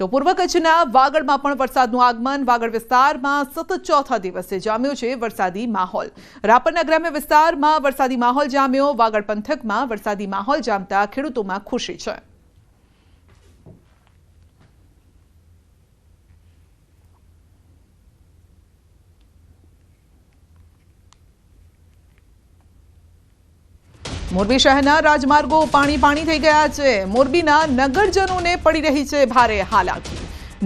તો પૂર્વ કચ્છના વાગડમાં પણ વરસાદનું આગમન. વાગડ વિસ્તારમાં સતત ચોથા દિવસે જામ્યો છે વરસાદી માહોલ. રાપરના ગ્રામ્ય વિસ્તારમાં વરસાદી માહોલ જામ્યો. વાગડ પંથકમાં વરસાદી માહોલ જામતા ખેડૂતોમાં ખુશી છે. મોરબી શહેરના રાજમાર્ગો પાણી પાણી થઈ ગયા છે. મોરબીના નગરજનોને પડી રહી છે ભારે હાલાકી.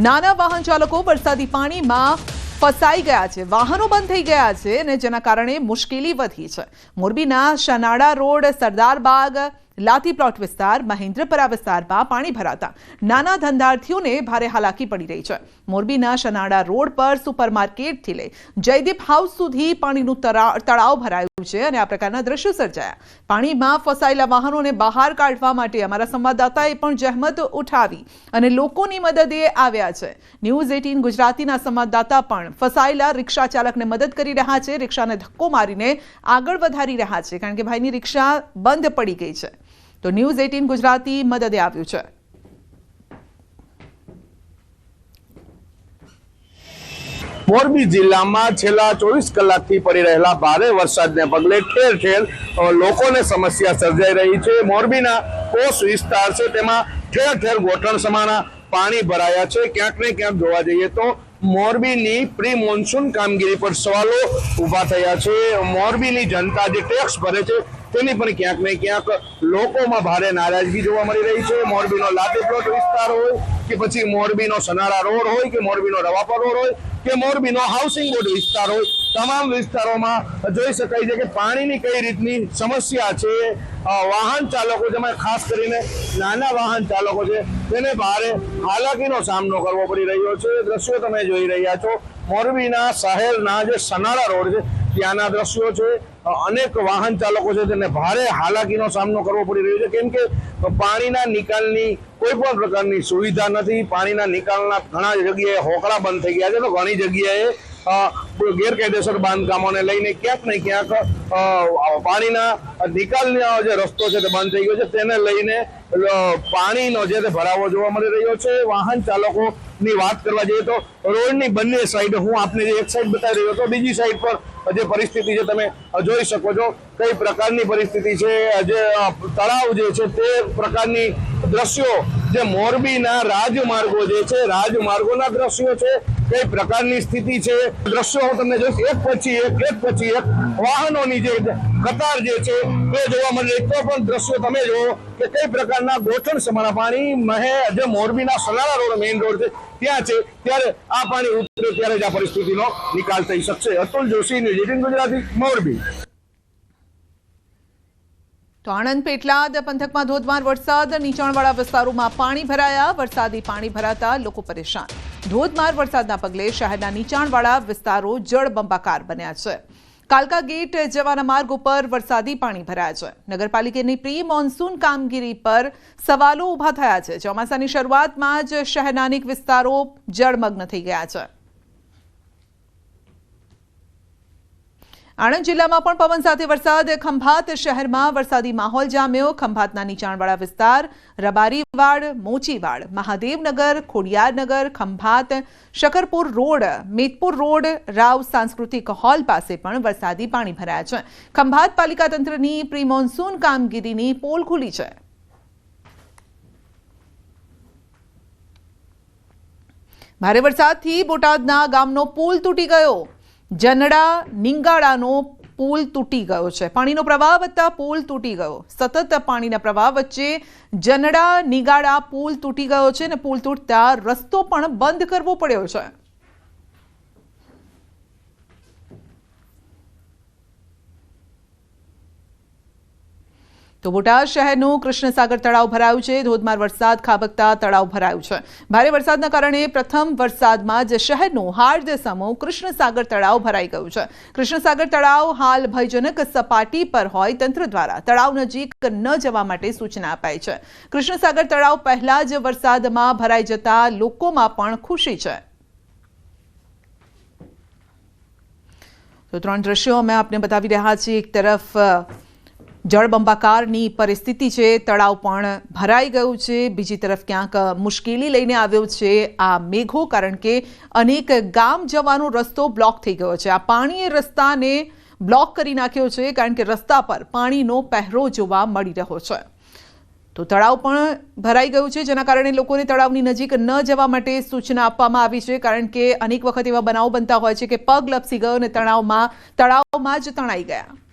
નાના વાહન ચાલકો વરસાદી પાણીમાં ફસાઈ ગયા છે. વાહનો બંધ થઈ ગયા છે અને જેના કારણે મુશ્કેલી વધી છે. મોરબીના શનાડા રોડ, સરદાર બાગ, લાતી પ્લોટ વિસ્તાર, મહેન્દ્રપરા વિસ્તારમાં પાણી ભરાતા નાના ધંધાર્થીઓને ભારે હાલાકી પડી રહી છે. મોરબીના શનાડા રોડ પર સુપરમાર્કેટથી લઈ જયદીપ હાઉસ સુધી પાણીનું તળાવ ભરાયું છે અને આ પ્રકારના દ્રશ્યો સર્જાયા. પાણીમાં ફસાયેલા વાહનોને બહાર કાઢવા માટે અમારા સંવાદદાતાએ પણ જહેમત ઉઠાવી અને લોકોની મદદે આવ્યા છે. ન્યૂઝ એટીન ગુજરાતીના સંવાદદાતા પણ ફસાયેલા રિક્ષા ચાલકને મદદ કરી રહ્યા છે. રિક્ષાને ધક્કો મારીને આગળ વધારી રહ્યા છે કારણ કે ભાઈની રિક્ષા બંધ પડી ગઈ છે. તો ન્યૂઝ એટીન ગુજરાતી મદદે આવ્યું છે. મોરબી જિલ્લામાં છેલ્લા ચોવીસ કલાકથી પડી રહેલા ભારે વરસાદને પગલે ઠેર ઠેર લોકોને સમસ્યા સર્જાઈ રહી છે. મોરબીના કોસ વિસ્તાર છે, તેમાં ઠેર ઠેર ગોઠણ સમાના પાણી ભરાયા છે. ક્યાંક ને ક્યાંક જોવા જઈએ તો મોરબીની પ્રી મોન્સૂન કામગીરી પર સવાલો ઊભા થયા છે. મોરબીની જનતા જે ટેક્સ ભરે છે તેની પણ ક્યાંક ને ક્યાંક લોકોમાં ભારે નારાજગી જોવા મળી રહી છે. મોરબીનો લાદી પ્લોટ વિસ્તાર હોય કે પછી મોરબીનો સનારા રોડ હોય કે મોરબીનો રવાપર રોડ હોય કે મોરબીનો હાઉસિંગ બોર્ડ વિસ્તાર હોય, તમામ વિસ્તારોમાં જોઈ શકાય છે કે પાણીની કઈ રીતની સમસ્યા છે. વાહન ચાલકો જેમાં ખાસ કરીને નાના વાહન ચાલકો છે, તેને ભારે હાલાકીનો સામનો કરવો પડી રહ્યો છે. દ્રશ્યો તમે જોઈ રહ્યા છો. મોરબીના શહેરના જે સનાળા રોડ છે ત્યાંના દ્રશ્યો છે. અનેક વાહન ચાલકો છે તેને ભારે હાલાકીનો સામનો કરવો પડી રહ્યો છે. કેમ કે પાણીના નિકાલની કોઈ પણ પ્રકારની સુવિધા નથી. પાણીના નિકાલના ઘણા જગ્યાએ હોકળા બંધ થઈ ગયા છે. તો ઘણી જગ્યાએ ગેરકાયદેસર બાંધકામોને લઈને ક્યાંક ને ક્યાંક પાણીના નિકાલનો જે રસ્તો છે તે બંધ થઈ ગયો છે. તેને લઈને પાણીનો જે તે ભરાવો જોવા મળી રહ્યો છે. વાહન ચાલકોની વાત કરવા જઈએ તો રોડની બંને સાઈડ હું આપને એક સાઈડ બતાવી રહ્યો હતો, બીજી સાઈડ પર જે પરિસ્થિતિ છે તમે જોઈ શકો છો. કઈ પ્રકારની પરિસ્થિતિ છે? જે તળાવ જે છે તે પ્રકારની દ્રશ્યો, જે મોરબીના રાજમાર્ગો જે છે, રાજમાર્ગોના દ્રશ્યો છે. કઈ પ્રકારની સ્થિતિ છે, દ્રશ્યો હું તમને જોઈશ. એક પછી એક એક પછી એક વાહનોની જે કતાર જે છે તે જોવા મળે. તો પણ દ્રશ્યો તમે જુઓ કે કઈ પ્રકારના ગોઠણ સમાના પાણી મહે જે મોરબીના સલારા રોડ મેઇન રોડ છે. ત્યાં છે. ત્યારે આ પાણી ઉતરે ત્યારે જ આ પરિસ્થિતિનો નિકાલ થઈ શકશે. અતુલ જોશી ન્યૂઝ ગુજરાતી, મોરબી. તો આણંદ પેટલાદ પંથકમાં ધોધમાર વરસાદ. નીચાણવાળા વિસ્તારોમાં પાણી ભરાયા. વરસાદી પાણી ભરાતા લોકો પરેશાન. ધોધમાર વરસાદના પગલે શહેરના નીચાણવાળા વિસ્તારો જળબંબાકાર બન્યા છે. કાલકા ગેટ જવાના માર્ગ ઉપર વરસાદી પાણી ભરાયા છે. નગરપાલિકાની પ્રી મોન્સૂન કામગીરી પર સવાલો ઊભા થયા છે. ચોમાસાની શરૂઆતમાં જ શહેરના અનેક વિસ્તારો જળમગ્ન થઈ ગયા છે. આણંદ જિલ્લામાં પણ પવન સાથે વરસાદ. ખંભાત શહેરમાં વરસાદી માહોલ જામ્યો. ખંભાતના નીચાણવાળા વિસ્તાર રબારીવાડ, મોચીવાડ, મહાદેવનગર, ખોડિયારનગર, ખંભાત, શકરપુર રોડ મેતપુર રોડ, રાવ સાંસ્કૃતિક હોલ પાસે પણ વરસાદી પાણી ભરાયા છે. ખંભાત પાલિકા તંત્રની પ્રી મોન્સૂન કામગીરીની પોલ ખુલી છે. ભારે વરસાદથી બોટાદના ગામનો પુલ તૂટી ગયો. જનડા નિંગાળાનો પુલ તૂટી ગયો છે. પાણીનો પ્રવાહ વધતા પુલ તૂટી ગયો. સતત પાણીના પ્રવાહ વચ્ચે જનડા નિગાડા પુલ તૂટી ગયો છે અને પુલ તૂટતા રસ્તો પણ બંધ કરવો પડ્યો છે. તો બોટાદ શહેરનું કૃષ્ણસાગર તળાવ ભરાયું છે. ધોધમાર વરસાદ, ખાબકતા તળાવ ભરાયું છે. ભારે વરસાદના કારણે પ્રથમ વરસાદમાં જ શહેરનું હાર્દ સમૂહ કૃષ્ણસાગર તળાવ ભરાઈ ગયું છે. કૃષ્ણસાગર તળાવ હાલ ભયજનક સપાટી પર હોય તંત્ર દ્વારા તળાવ નજીક ન જવા માટે સૂચના અપાઈ છે. કૃષ્ણસાગર તળાવ પહેલા જ વરસાદમાં ભરાઈ જતા લોકોમાં પણ ખુશી છે. તો ત્રણ દ્રશ્યો અમે આપને બતાવી રહ્યા છીએ. એક તરફ જળબંબાકારની પરિસ્થિતિ છે, તળાવ પણ ભરાઈ ગયું છે. બીજી તરફ ક્યાંક મુશ્કેલી લઈને આવ્યો છે આ મેઘો, કારણ કે અનેક ગામ જવાનો રસ્તો બ્લોક થઈ ગયો છે. આ પાણીએ રસ્તાને બ્લોક કરી નાખ્યો છે, કારણ કે રસ્તા પર પાણીનો પહેરો જોવા મળી રહ્યો છે. તો તળાવ પણ ભરાઈ ગયું છે, જેના કારણે લોકોને તળાવની નજીક ન જવા માટે સૂચના આપવામાં આવી છે, કારણ કે અનેક વખત એવા બનાવો બનતા હોય છે કે પગ લપસી ગયો અને તળાવમાં તળાવમાં જ તણાઈ ગયા.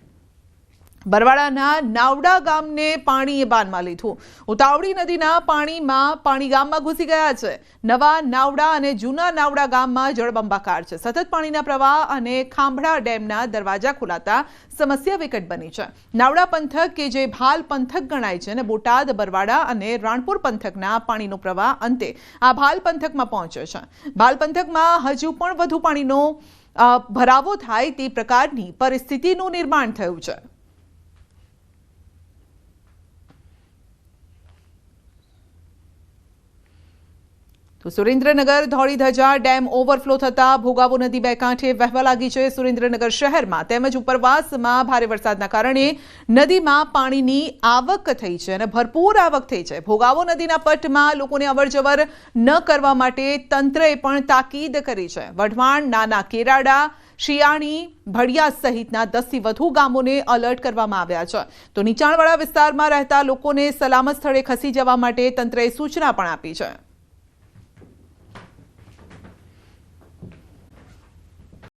બરવાડાના નાવડા ગામને પાણીએ બાનમાં લીધું. ઉતાવળી નદીના પાણીમાં પાણી ગામમાં ઘૂસી ગયા છે. નવા નાવડા અને જૂના નાવડા ગામમાં જળબંબાકાર છે. સતત પાણીના પ્રવાહ અને ખાંભડા ડેમના દરવાજા ખોલાતા સમસ્યા વિકટ બની છે. નાવડા પંથક કે જે ભાલ પંથક ગણાય છે અને બોટાદ, બરવાડા અને રાણપુર પંથકના પાણીનો પ્રવાહ અંતે આ ભાલ પંથકમાં પહોંચ્યો છે. ભાલ પંથકમાં હજુ પણ વધુ પાણીનો ભરાવો થાય તે પ્રકારની પરિસ્થિતિનું નિર્માણ થયું છે. તો સુરેન્દ્રનગર ધોળી ધજા ડેમ ઓવરફ્લો થતા ભોગાવો નદી બે કાંઠે વહેવા લાગી છે. સુરેન્દ્રનગર શહેરમાં તેમજ ઉપરવાસમાં ભારે વરસાદના કારણે નદીમાં પાણીની આવક થઈ છે અને ભરપૂર આવક થઈ છે. ભોગાવો નદીના પટમાં લોકોને અવરજવર ન કરવા માટે તંત્રએ પણ તાકીદ કરી છે. વઢવાણ, નાના કેરાડા શિયાણી ભડિયા સહિતના દસથી વધુ ગામોને અલર્ટ કરવામાં આવ્યા છે. તો નીચાણવાળા વિસ્તારમાં રહેતા લોકોને સલામત સ્થળે ખસી જવા માટે તંત્રએ સૂચના પણ આપી છે.